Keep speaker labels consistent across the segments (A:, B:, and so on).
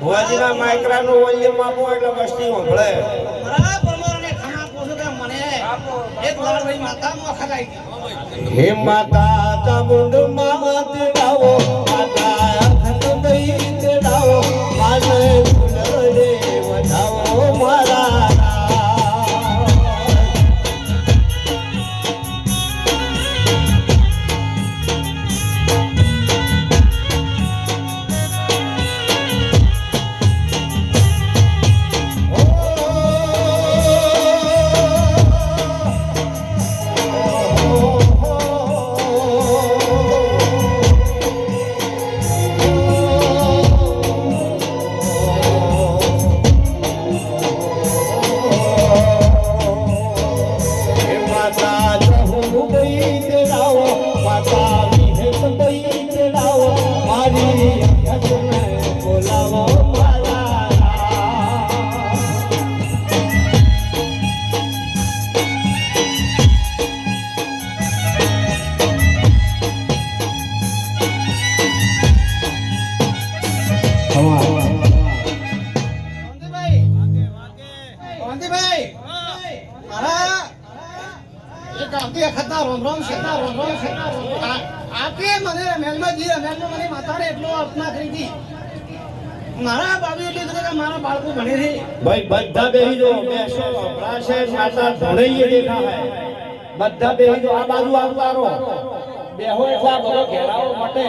A: ભુવાજીના માઇક્રાનું volume આપો એટલે વસ્તી સંભળે હે માતા ચામુંડમાં તેડાવો મારા
B: બાબુ એટલે કે મારા બાળકો ભણે છે.
A: ભાઈ બધા બેહી જો બેસો સંભળાશે માતા ધોળઈએ દેખાય બધા બેહી જો આ બાજુ આવતારો બેહો એટલા બધો ઘેરાવો મટે.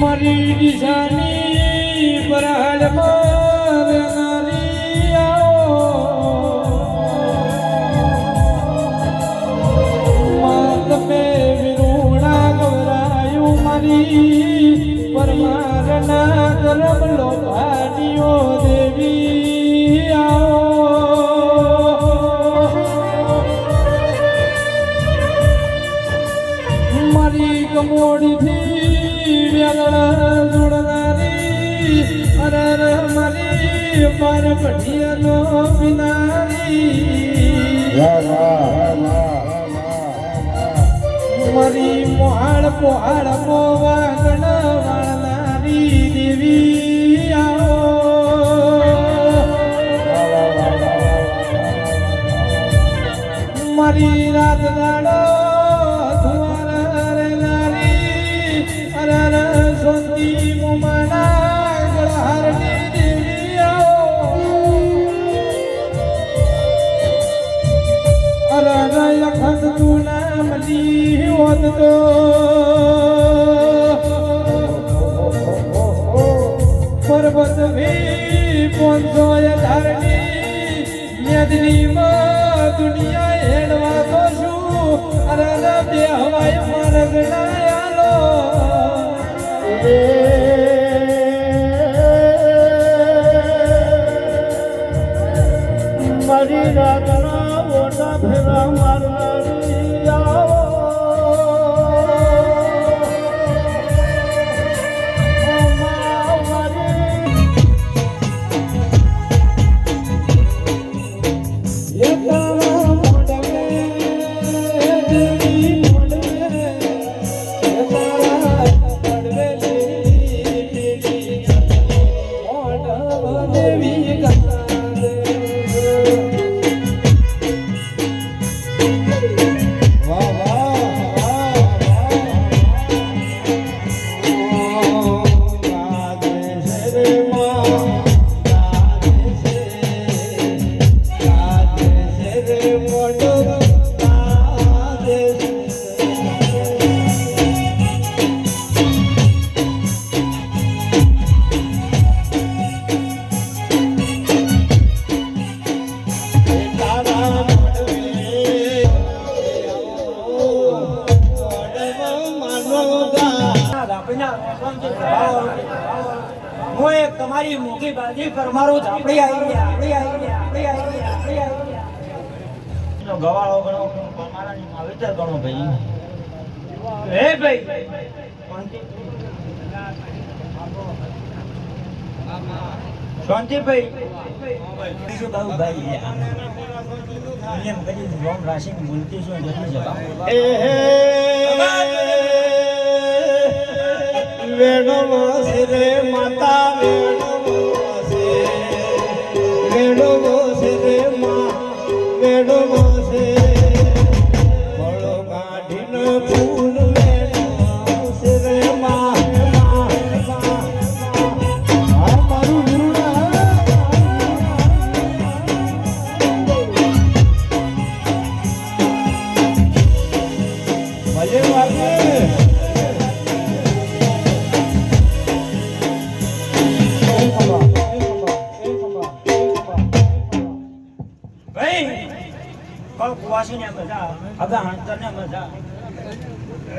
C: મરી દિશાની બરાડ મારનારી મારી પરમારના ગરબ લોભાનીઓ દેવી આવો. મારી કમોડીથી વેલણ જોડનારી અરે મારી માર પઠિયાનો વિનારી મારી મોહાળ પોહાળ મોવાગણ વાળનારી દેવી આવો. મરી રાત દાડો સોંતી મુમાના ગળહારની તું નામ લી હોત તો. પર્વત ભી પોંચો ધારણી મેદની માં દુનિયા હેડવા તો શું અરે બે હવાય માર્ગ ના
B: એક તમારી મોગી બાજી પરમારું ઝાપડી આવી ગયા આપણી આવી ગયા આપણી આવી ગયા આપણી આવી ગયા.
A: ગવાળો ગણો પરમારાની માવેતર ગણો ભાઈ.
B: હે ભાઈ. શાંતિભાઈ. બીજું કહું ભાઈ એમ કરી રોમ રાશિ બોલતી શું જતી જતા
A: એ હે. વેણો શ્રી માતા વેણો
B: કલ ને મજા અગા હંતર ને મજા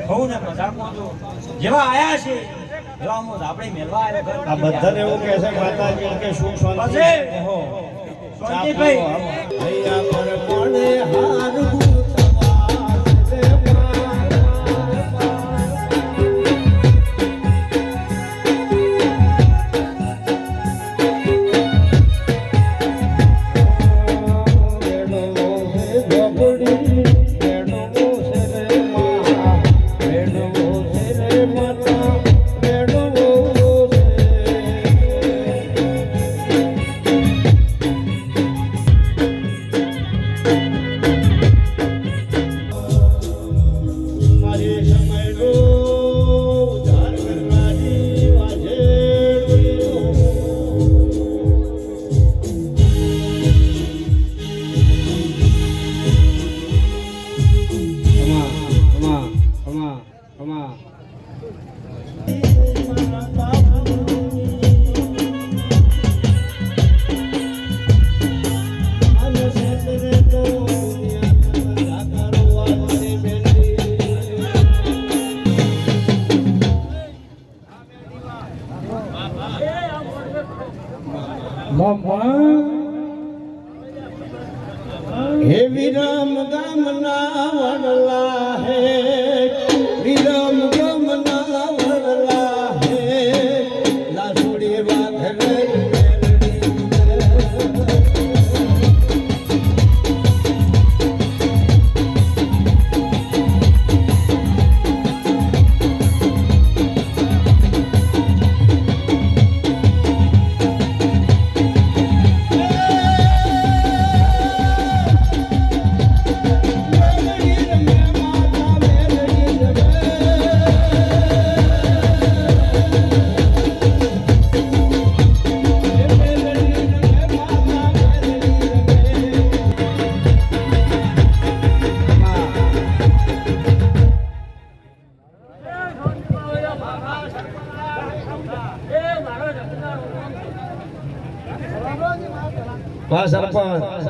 B: બહુ ને મજા. કોજો જેવા આયા છે એવા મોજ આપણે મેળવા આવ્યો ઘર
A: આ બધાને એવું કહે છે માતાજી કે સુખ શાંતિ?
B: પછી?
A: શાંતિ
B: ભાઈ
A: હૈયા પર પડે હાર હે વિરમ ગામના વડલા. સરપંચ